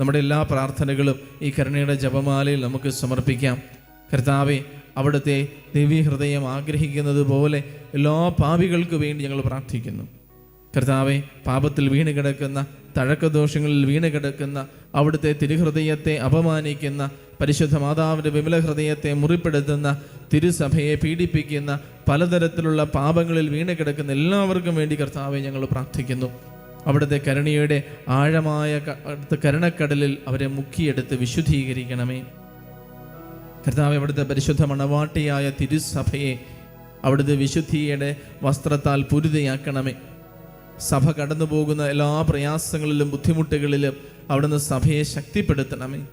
നമ്മുടെ എല്ലാ പ്രാർത്ഥനകളും ഈ കരുണയുടെ ജപമാലയിൽ നമുക്ക് സമർപ്പിക്കാം. കർത്താവെ അവിടുത്തെ ദിവ്യഹൃദയം ആഗ്രഹിക്കുന്നത് പോലെ എല്ലാ പാപികൾക്ക് വേണ്ടി ഞങ്ങൾ പ്രാർത്ഥിക്കുന്നു. കർത്താവെ പാപത്തിൽ വീണ് കിടക്കുന്ന തഴക്കദോഷങ്ങളിൽ വീണ് കിടക്കുന്ന അവിടുത്തെ തിരുഹൃദയത്തെ അപമാനിക്കുന്ന പരിശുദ്ധ മാതാവിന്റെ വിമല ഹൃദയത്തെ മുറിപ്പെടുത്തുന്ന തിരുസഭയെ പീഡിപ്പിക്കുന്ന പലതരത്തിലുള്ള പാപങ്ങളിൽ വീണ് കിടക്കുന്ന എല്ലാവർക്കും വേണ്ടി കർത്താവെ ഞങ്ങൾ പ്രാർത്ഥിക്കുന്നു. അവിടുത്തെ കരുണയുടെ ആഴമായ കരുണക്കടലിൽ അവരെ മുക്കിയെടുത്ത് വിശുദ്ധീകരിക്കണമേ. കർത്താവ് അവിടുത്തെ പരിശുദ്ധ മണവാട്ടിയായ തിരുസഭയെ അവിടുത്തെ വിശുദ്ധിയുടെ വസ്ത്രത്താൽ പുരിതയാക്കണമേ. സഭ കടന്നു പോകുന്ന എല്ലാ പ്രയാസങ്ങളിലും ബുദ്ധിമുട്ടുകളിലും അവിടുന്ന് സഭയെ ശക്തിപ്പെടുത്തണമേ.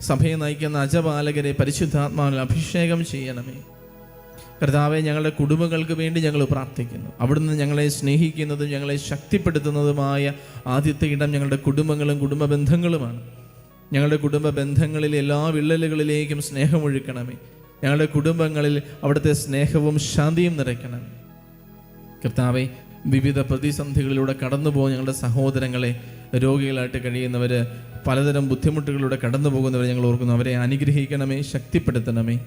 സഭയെ നയിക്കുന്ന അജപാലകരെ പരിശുദ്ധാത്മാവിൽ അഭിഷേകം ചെയ്യണമേ. കർത്താവെ ഞങ്ങളുടെ കുടുംബങ്ങൾക്ക് വേണ്ടി ഞങ്ങൾ പ്രാർത്ഥിക്കുന്നു. അവിടുന്ന് ഞങ്ങളെ സ്നേഹിക്കുന്നതും ഞങ്ങളെ ശക്തിപ്പെടുത്തുന്നതുമായ ആദ്യത്തെ ഇടം ഞങ്ങളുടെ കുടുംബങ്ങളും കുടുംബ ബന്ധങ്ങളുമാണ് ഞങ്ങളുടെ കുടുംബ ബന്ധങ്ങളിൽ എല്ലാ വിള്ളലുകളിലേക്കും സ്നേഹമൊഴുക്കണമേ. ഞങ്ങളുടെ കുടുംബങ്ങളിൽ അവിടുത്തെ സ്നേഹവും ശാന്തിയും നിറയ്ക്കണമേ. കർത്താവെ വിവിധ പ്രതിസന്ധികളിലൂടെ കടന്നു പോകുന്ന ഞങ്ങളുടെ സഹോദരങ്ങളെ രോഗികളായിട്ട് കഴിയുന്നവർ പലതരം ബുദ്ധിമുട്ടുകളിലൂടെ കടന്നു പോകുന്നവരെ ഞങ്ങൾ ഓർക്കുന്നു. അവരെ അനുഗ്രഹിക്കണമേ ശക്തിപ്പെടുത്തണമേ.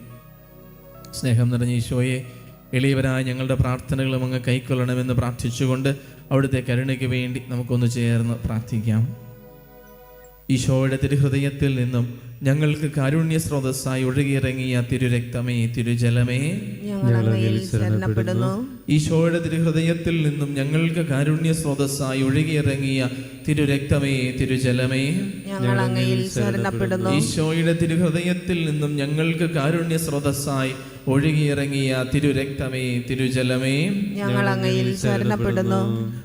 സ്നേഹം നിറഞ്ഞ ഈശോയെ എളിയവരായ ഞങ്ങളുടെ പ്രാർത്ഥനകളും അങ്ങ് കൈക്കൊള്ളണമെന്ന് പ്രാർത്ഥിച്ചുകൊണ്ട് അവിടുത്തെ കരുണയ്ക്ക് വേണ്ടി നമുക്കൊന്ന് ചേർന്ന് പ്രാർത്ഥിക്കാം. ഈശോയുടെ തിരുഹൃദയത്തിൽ നിന്നും ഞങ്ങൾക്ക് കാരുണ്യ സ്രോതസ്സായി ഒഴുകിയിറങ്ങിയ തിരുരക്തമേ തിരുജലമേ. ഈശോയുടെ തിരുഹൃദയത്തിൽ നിന്നും ഞങ്ങൾക്ക് കാരുണ്യ സ്രോതസ്സായി ഒഴുകിയിറങ്ങിയ തിരുരക്തമേ തിരുജലമേ. ഈശോയുടെ തിരുഹൃദയത്തിൽ നിന്നും ഞങ്ങൾക്ക് കാരുണ്യ സ്രോതസ്സായി ഒഴുകിയിറങ്ങിയ തിരുരക്തമേ തിരുജലമേ ഞങ്ങൾ അങ്ങയിൽ ശരണപ്പെടുന്നു.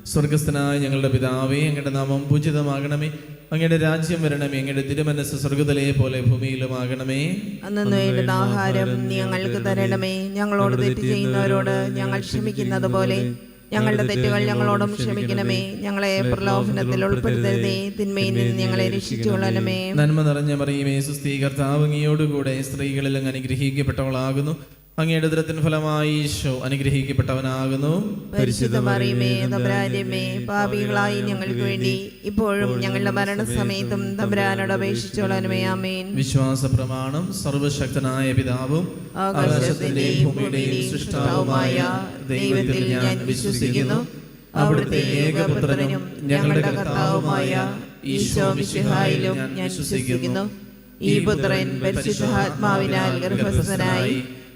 സ്വർഗസ്ഥനായ ഞങ്ങളുടെ പിതാവേ അങ്ങയുടെ നാമം പൂജിതമാകണമേ. അങ്ങയുടെ രാജ്യം വരണമേ അങ്ങയുടെ തിരുമനസ് സ്വർഗതലയെ പോലെ ഭൂമിയിലുമാകണമേ ആകണമേ. ആഹാരം നീ ഞങ്ങൾക്ക് തരണമേ. ഞങ്ങളോട് തെറ്റ് ചെയ്യുന്നവരോട് ഞങ്ങൾ ക്ഷമിക്കുന്നത് പോലെ ഞങ്ങളുടെ തെറ്റുകൾ ഞങ്ങളോടും ക്ഷമിക്കണമേ. ഞങ്ങളെ പ്രലോഭനത്തിൽ ഉൾപ്പെടുത്തരുതേ. തിന്മയിൽ നിന്ന് ഞങ്ങളെ രക്ഷിച്ചുകൊള്ളണമേ. നന്മ നിറഞ്ഞ മറിയുമേ സുസ്ഥീകർത്താവ് കൂടെ അങ്ങയോടുകൂടെ സ്ത്രീകളിൽ അങ്ങ് അനുഗ്രഹിക്കപ്പെട്ടവളാകുന്നു. അങ്ങയുടെ ദുരത്തിന് ഫലമായി ഈശോ അനുഗ്രഹിക്കപ്പെട്ടവനാകുന്നു. പരിശുദ്ധ മറിയമേ തമ്പുരാന്റെമേ പാപികളായി ഞങ്ങൾക്ക് വേണ്ടി ഇപ്പോഴും ഞങ്ങളുടെ മരണസമയത്തും തമ്പുരാനോട് അപേക്ഷിച്ചോളണമേ ആമേൻ. വിശ്വാസ പ്രമാണം സർവശക്തനായ പിതാവും ആകാശത്തിന്റെയും ഭൂമിയുടെയും സൃഷ്ടാവുമായ ദൈവത്തിൽ ഞാൻ വിശ്വസിക്കുന്നു. അവിടുത്തെ ഏകപുത്രനും ഞങ്ങളുടെ കർത്താവുമായ ഈശോ മിശിഹായിലും ഞാൻ വിശ്വസിക്കുന്നു. ഈ പുത്രൻ പരിശുദ്ധാത്മാവിനാൽ ഗർഭസ്ഥനായി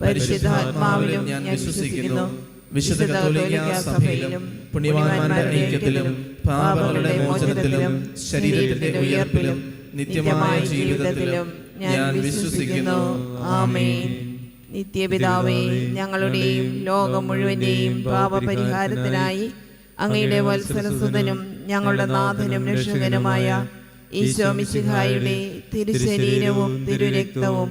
പരിശുദ്ധാത്മാവിലും ഞാൻ വിശ്വസിക്കുന്നു. വിശുദ്ധ കത്തോലിക്ക സഭയിലും പുണ്യവാന്മാരുടെ ഐക്യത്തിലും പാപങ്ങളുടെ മോചനത്തിലും ശരീരത്തിന്റെ ഉയർപ്പിലും നിത്യമായ ജീവിതത്തിലും ഞാൻ വിശ്വസിക്കുന്നു. ആമേൻ. നിത്യപിതാവേ ഞങ്ങളുടെയും ലോകം മുഴുവന്റെയും പാപപരിഹാരത്തിനായി അങ്ങയുടെ വത്സരസുതനും ഞങ്ങളുടെ നാഥനും രക്ഷകനുമായ ഈശോ മിശിഹായുടെ തിരുശരീരവും തിരുരക്തവും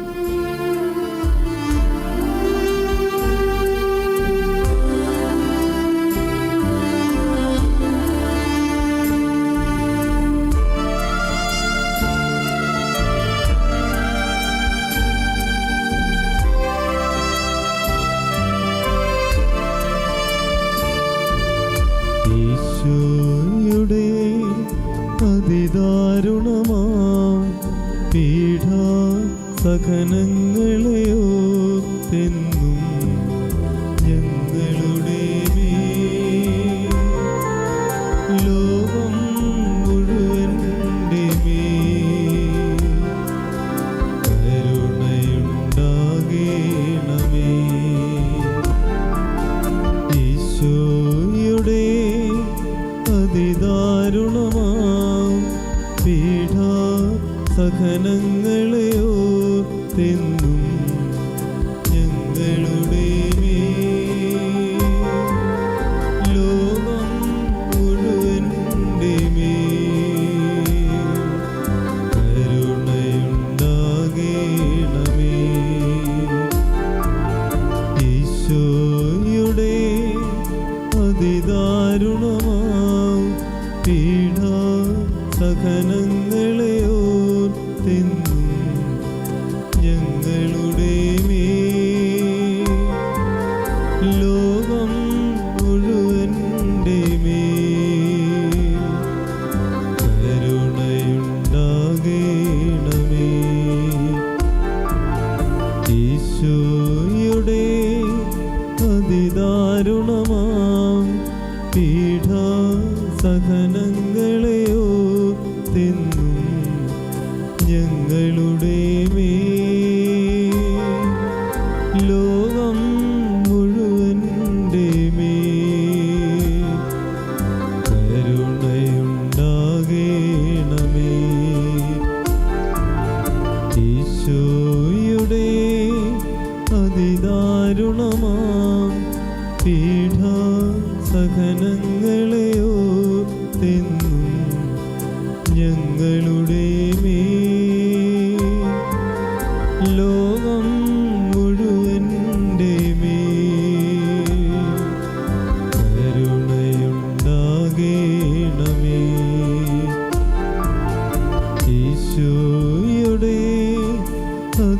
ലോകം മുഴുവന്റെ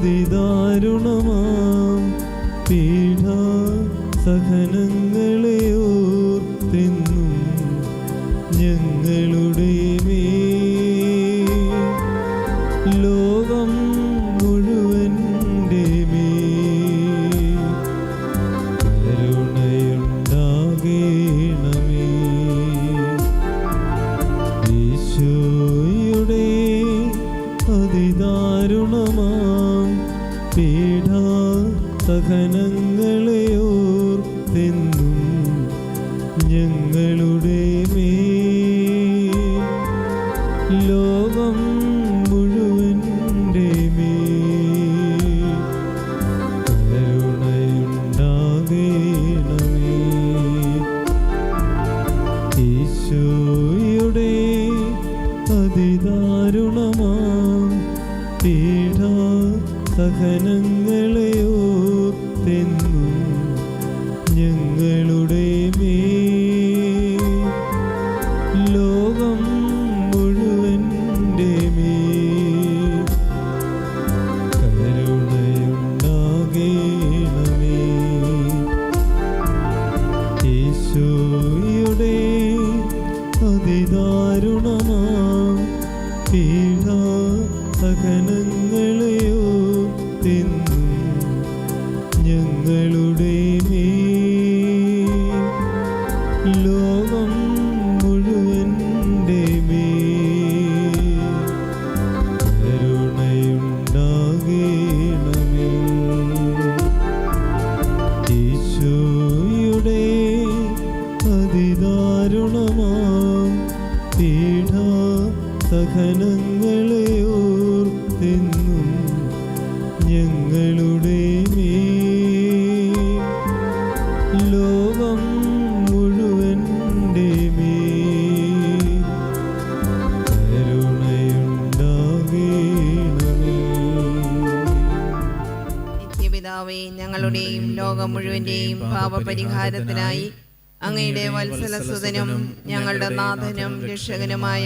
അതിദാരുണമാം പീഠ സഹനങ്ങളെ ഓർത്തെന്നും ഞങ്ങളുടെ ലോകം അതിദാരുണമാം പീഡ സഹനങ്ങളെ ഓർത്തെന്നും ഞങ്ങളുടെ മേ ലോകം മുഴുവന്റെ മേൽ. കരുണയുണ്ടാകേണമേ. ഈശോയുടെ അതിദാരുണമാം പീഡ സഹനങ്ങളെ ഓർത്തെന്നും ഞങ്ങളുടെ മേ ലോകം മുഴുവന്റെ മേൽ. കരുണയുണ്ടാകേണമേ. ഈശോയുടെ അതിദാരുണമാം പീഡ സഹനങ്ങളെയോ ഓർത്തെന്നും ഞങ്ങളുടെ മേൽ. ലോകം മുഴുവന്റെ ഞങ്ങളുടെയും ലോകം മുഴുവന്റെയും പാപപരിഹാരത്തിനായി അങ്ങയുടെ വത്സലസുതനും ഞങ്ങളുടെ നാഥനും രക്ഷകനുമായ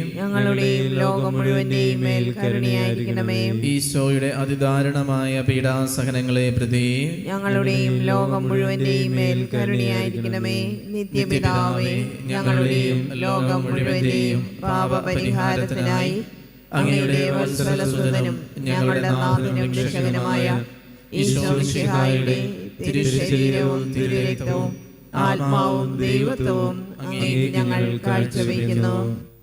ഞങ്ങളുടെയും ലോകം മുഴുവന്റെയും മേൽ കരുണയായിരിക്കണമേ. ഈശോയുടെ അതിദാരുണമായ പീഡാസഹനങ്ങളെ പ്രതി ഞങ്ങളുടെയും ലോകം മുഴുവന്റെയും മേൽ കരുണയായിരിക്കണമേ. നിത്യപിതാവേ ഞങ്ങളുടെയും ലോകം മുഴുവന്റെയും പാപപരിഹാരത്തിനായി അങ്ങയുടെ വത്സലസുതനും ഞങ്ങളുടെ നാഥനും രക്ഷകനുമായ തിരുശരീരവും തിരുരക്തവും ആത്മാവും ദൈവത്വവും അങ്ങേക്ക് ഞങ്ങൾ കാഴ്ചവെക്കുന്നു.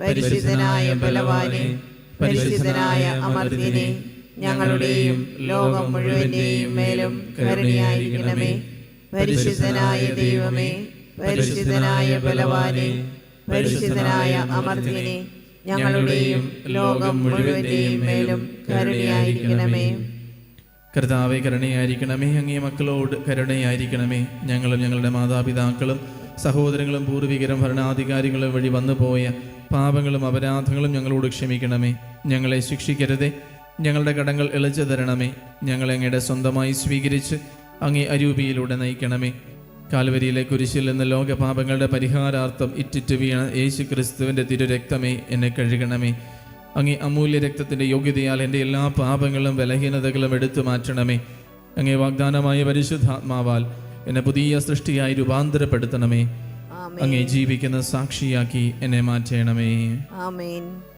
പരിശുദ്ധനായ ബലവാനെ പരിശുദ്ധനായ അമർത്യനെ ഞങ്ങളുടെയും ലോകം മുഴുവന്റെയും മേലും കരുണയായിരിക്കണമേ. പരിശുദ്ധനായ ദൈവമേ പരിശുദ്ധനായ ബലവാനെ പരിശുദ്ധനായ അമർത്യനെ ഞങ്ങളുടെയും ലോകം മുഴുവന്റെയും മേലും കരുണയായിരിക്കണമേ. കർത്താവെ കരുണയായിരിക്കണമേ. അങ്ങേ മക്കളോട് കരുണയായിരിക്കണമേ. ഞങ്ങളും ഞങ്ങളുടെ മാതാപിതാക്കളും സഹോദരങ്ങളും പൂർവികരും ഭരണാധികാരികളും വഴി വന്നുപോയ പാപങ്ങളും അപരാധങ്ങളും ഞങ്ങളോട് ക്ഷമിക്കണമേ. ഞങ്ങളെ ശിക്ഷിക്കരുതേ. ഞങ്ങളുടെ കടങ്ങൾ ഇളച്ചു തരണമേ. ഞങ്ങളെ അങ്ങയുടെ സ്വന്തമായി സ്വീകരിച്ച് അങ്ങേ അരൂപിയിലൂടെ നയിക്കണമേ. കാൽവരിയിലെ കുരിശിൽ നിന്ന് ലോകപാപങ്ങളുടെ പരിഹാരാർത്ഥം ഇറ്റിറ്റ് വീണ യേശു ക്രിസ്തുവിന്റെ തിരുരക്തമേ എന്നെ കഴുകണമേ. അങ്ങേ അമൂല്യ രക്തത്തിന്റെ യോഗ്യതയാൽ എന്റെ എല്ലാ പാപങ്ങളും ബലഹീനതകളും എടുത്തു മാറ്റണമേ. അങ്ങേ വാഗ്ദാനമായ പരിശുദ്ധാത്മാവാൽ എന്നെ പുതിയ സൃഷ്ടിയായി രൂപാന്തരപ്പെടുത്തണമേ. അങ്ങേ ജീവിക്കുന്ന സാക്ഷിയാക്കി എന്നെ മാറ്റണമേ. ആമേൻ.